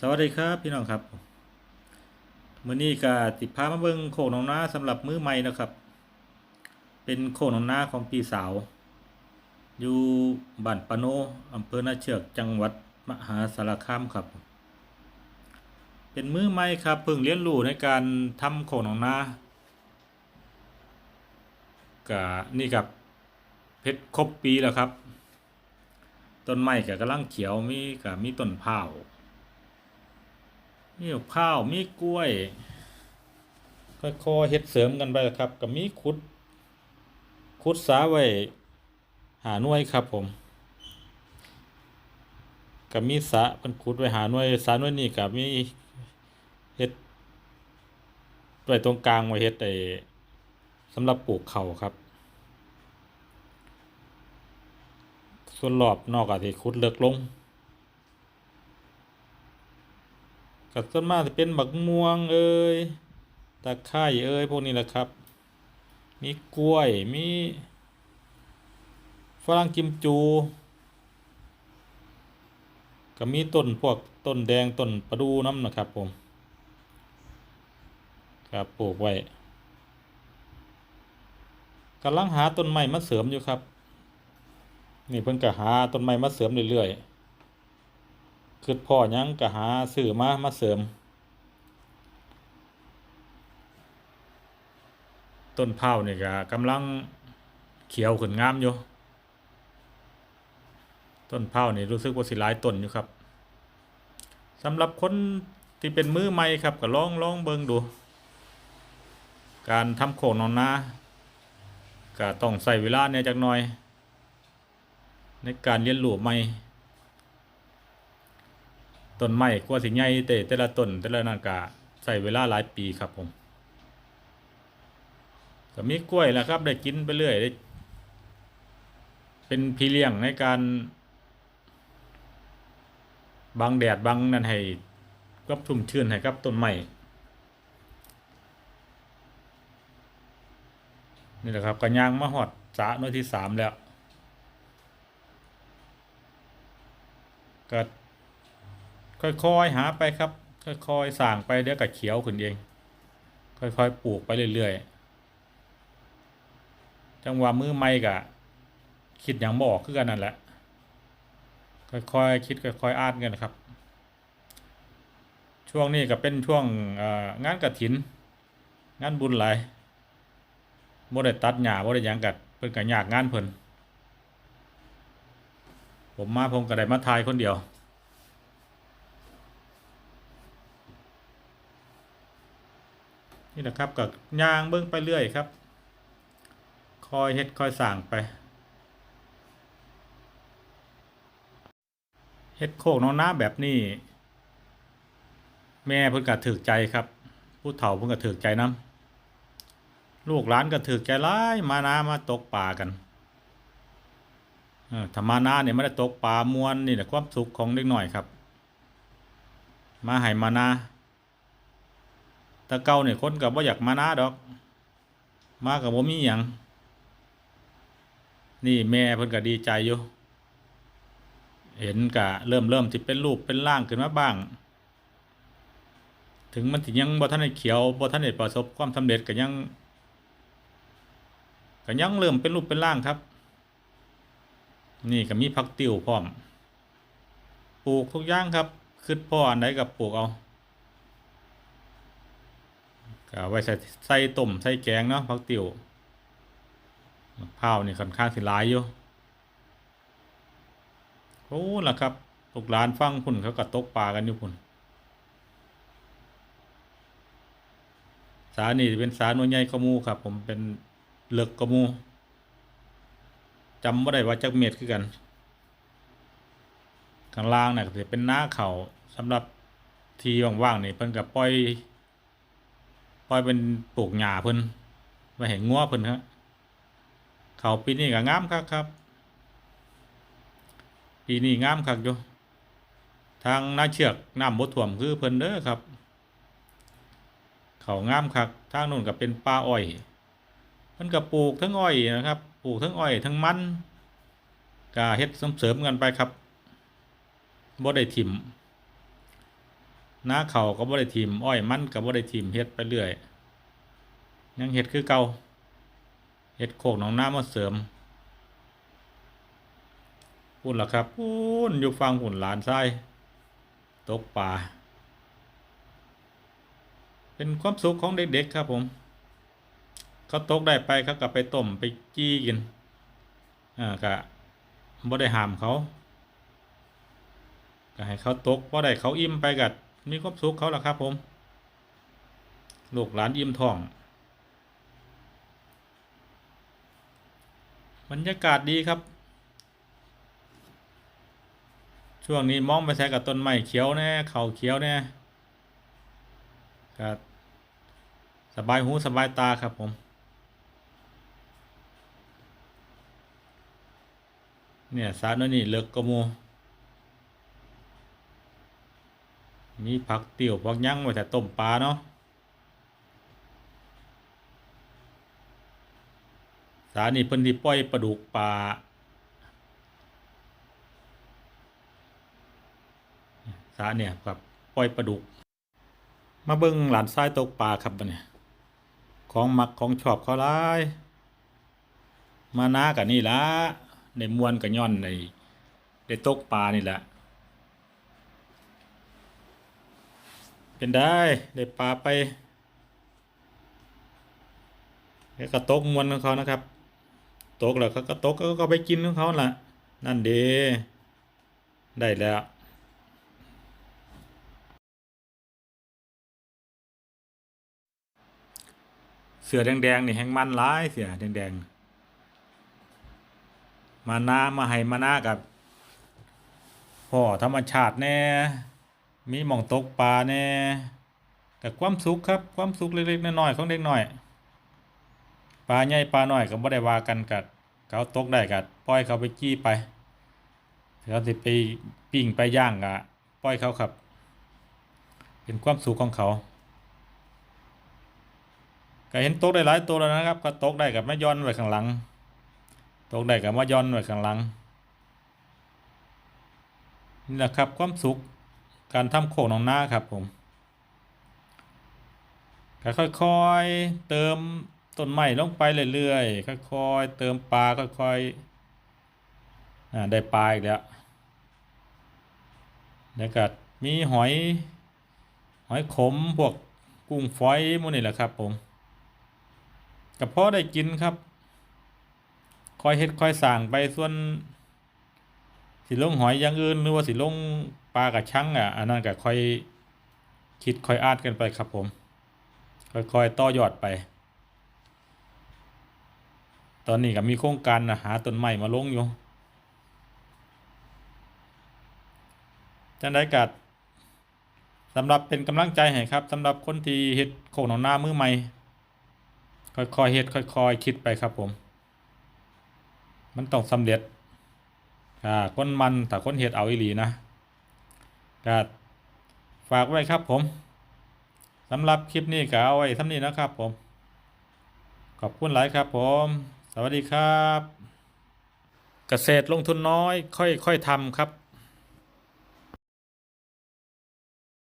สวัสดีครับพี่น้องครับมื้อนี้ก็ติดพามาเบิ่งโคกหนองนาสำหรับมือใหม่นะครับ เป็นโคกหนองนาของพี่สาว อยู่บ้านปะโนอำเภอนาเชือกจังหวัดมหาสารคามครับ เป็นมือใหม่ครับเพิ่งเรียนรู้ในการทำโคกหนองนาก็นี่ครับเพชรครบปีแล้วครับ ต้นไม้ก็กำลังเขียวมีก็มีต้นพร้า มีมะพร้าวมีกล้วยค่อยๆเฮ็ดเสริมกันไปครับก็มีขุดขุดสาไว้หาหน่วยครับผมก็มีสะเพิ่นขุดไว้หาหน่วยสระหน่วยนี้ก็มีเฮ็ดไว้ตรงกลางไว้เฮ็ดไอ้สำหรับปลูกเข้าครับ ส่วนรอบนอกก็สิขุดเลิกลง ก็ส่วนมากจะเป็นบักม่วงเอ้ยตะไคร้เอ้ยพวกนี้แหละครับ มีกล้วยมีฝรั่งกิมจูก็มีต้นพวกต้นแดงต้นประดูน้ำนะครับผมครับปลูกไว้กำลังหาต้นไม้มาเสริมอยู่ครับ นี่เพิ่นก็หาต้นไม้มาเสริมเรื่อยๆ คือพ่อยังก็หาซื้อมามาเสริม ต้นเผาวนี่ก็กำลังเขียวขึ้นงามอยู่ ต้นเผาวนี่รู้สึกว่าสิหลายต้นอยู่ครับสำหรับคนที่เป็นมือใหม่ครับก็ลองลองเบิ่งดู การทำโขงนอนนาก็ต้องใส่เวลาเนี่ยจักหน่อย ในการเรียนรู้ใหม่ ต้นไม้กว่าสิใหญ่แต่แต่ละต้นแต่ละนั่นก็ใช้เวลาหลายปีครับผมก็มีกล้วยแหล้วครับ ได้กินไปเรื่อยได้เป็นพี่เลี้ยงในการบังแดดบังนั่นให้กับชุ่มชื้นให้กับต้นไม้นี่แหละครับกระยางมาหอดสาหน่วยที่สามแล้วก็ ค่อยๆหาไปครับ ค่อยๆสร้างไปเดี๋ยวก็เขียวขึ้นเอง ค่อยๆปลูกไปเรื่อยๆจังหวะมือไม่กะคิดอย่างบอกคือกันนั่นแหละ ค่อยๆคิดค่อยๆอ่านกันครับ ช่วงนี้ก็เป็นช่วงงานกระถิน งานบุญหลายบ่ได้ตัดหญ้าบ่ได้หยังกัดเพิ่นก็ยากงานเพิ่นผมมาผมก็ได้มาทายคนเดียว นี่แหละครับก็ย่างเบิ้องไปเรื่อยครับ คอยเฮ็ดคอยสั่งไปเฮ็ดโคกน้องน้าแบบนี้ แม่เพิ่นก็ถือใจครับผู้เฒ่าเพิ่นก็ถือใจน้ำลูกหลานก็ถือใจร้ายมานามาตกปลากันเออถ้ามานาเนี่ยไม่ได้ตกปลามวนนี่แหละความสุขของเด็กหน่อยครับ มาให้มานา ต่เก่าเนี่ยคนกับว่าอยากมานาดอก มากับบ่มีหยังนี่แม่เพิ่นก็ดีใจอยู่ เห็นกะเริ่มเริ่มที่เป็นรูปเป็นร่างขึ้นมาบ้าง ถึงมันถึงยังบ่ทันได้เขียวบ่ทันได้ประสบความสำเร็จก็ยังก็ยังเริ่มเป็นรูปเป็นร่างครับ นี่ก็มีผักติ๋วพร้อม ปลูกทุกอย่างครับคิดพ่ออันใดกับปลูกเอา ก็ไว้ใส่ใส่ต้มใส่แกงเนาะผักติ๋วมะพร้าวนี่ค่อนข้างสิหลายอยู่โอ้ล่ะครับลูกหลานฟังพุ่นเขาก็ตกปลากันอยู่พุ่นสานี่เป็นสาหน่วยใหญ่กมูครับ ผมเป็นเลิกกมูจำบ่ได้ว่าจักเม็ดคือกันข้างล่างน่ะก็สิเป็นหน้าเขาสำหรับที่ว่างๆนี่เพิ่นก็ปล่อย ปล่อยเป็นปลูกหญ้าเพิ่นไว้ให้งัวเพิ่นครับเขาปีนี้ก็งามคักครับ ปีนี้งามคักอยู่ทางนาเชือกน้ำบ่ท่วมคือเพิ่นเด้อครับ เขางามคักทางนู้นก็เป็นป่าอ้อยเพิ่นก็ปลูกทั้งอ้อยนะครับ ปลูกทั้งอ้อยทั้งมันก็เฮ็ดเสริมๆกันไปครับบ่ได้ถิ่ม หน้าเขาก็บ่ได้ทีมอ้อยมันก็บ่ได้ทีมเฮ็ดไปเรื่อย ยังเฮ็ดคือเก่าเฮ็ดโคกหนองน้ามาเสริมพูดล่ะครับพูนอยู่ฟังหุ่นหลานทรายตกป่า เป็นความสุขของเด็กๆครับผม เขาตกได้ไปเขาก็ไปต้มไปจี้กินอ่ากะบ่ได้ห้ามเขาก็ให้เขาตกพอได้เขาอิ่มไปกัด มีความสุขเขาละครับ ผมลูกหลานอิ่มท้อง บรรยากาศดีครับ ช่วงนี้มองไปใส่กับต้นไม้เขียวแน่เขาเขียวแน่ก็สบายหูสบายตาครับผมเนี่ยสารนี่เลิกกว่าหมู มีผักเตี๋ยวผักยั้งไว้แต่ต้มปลาเนาะสานี่เพิ่นที่ปล่อยปลาดุกปลาสาเนี่ยครับปล่อยปลาดุก มาเบิ่งหลานทรายตกปลาครับบัดเนี่ยของมักของชอบเขาหลาย มานากันนี่ละในมวนกับย่อนในได้ตกปลานี่แหละ เป็นได้ได้ปลาไปแล้วก็ตกมวนของเขานะครับ ตกแล้วเขาก็ตกก็ก็ไปกินของเขาล่ะ นั่นเดได้แล้วเสือแดงๆนี่แห้งมันร้ายเสือแดงๆ มานามาให้มานากับพ่อธรรมชาติแน่ มีหม่องตกปลาแน่กับความสุขครับความสุขเล็กๆน้อยๆของเด็กน้อยปลาใหญ่ปลาน้อยก็บ่ได้ว่ากันกัดเขาตกได้กัดปล่อยเขาไปจี้ไปเขาสิไปปิ้งไปย่างกะปล่อยเขาครับ เป็นความสุขของเขาก็เห็นตกได้หลายตัวแล้วนะครับ ก็ตกได้กับมาย้อนไว้ข้างหลังตกได้กับมาย้อนไว้ข้างหลังนี่แหละครับความสุข การทำโขกหนองหน้าครับผมค่อยๆเติมต้นไม้ลงไปเรื่อยๆค่อยๆเติมปลาค่อยๆอ่าได้ปลาอีกแล้วแล้วก็มีหอยหอยขมพวกกุ้งฝอยมูนี่แหละครับผมกับพ่อได้กินครับ คอยเฮ็ดคอยสั่งไปส่วน สิลงหอยอย่างอื่นหรือว่าสิลงปลากระชังอะอันนั้นก็ค่อยคิดค่อยอาดกันไปครับผม ค่อยๆต่อยอดไป ตอนนี้ก็มีโครงการนะหาต้นไม้มาลงอยู่จังได้กัดสำหรับเป็นกำลังใจให้ครับสำหรับคนที่เฮ็ดโคกหนองนามือใหม่ค่อยๆเฮ็ดค่อยๆคิดไปครับผม มันต้องสำเร็จ อ่าคนมันแต่คนเห็ดเอาอีหลีนะก็ฝากไว้ครับผมสำหรับคลิปนี้ก็เอาไว้ทำนี้นะครับผม ขอบคุณหลายครับผม สวัสดีครับ เกษตรลงทุนน้อย ค่อยๆทำครับ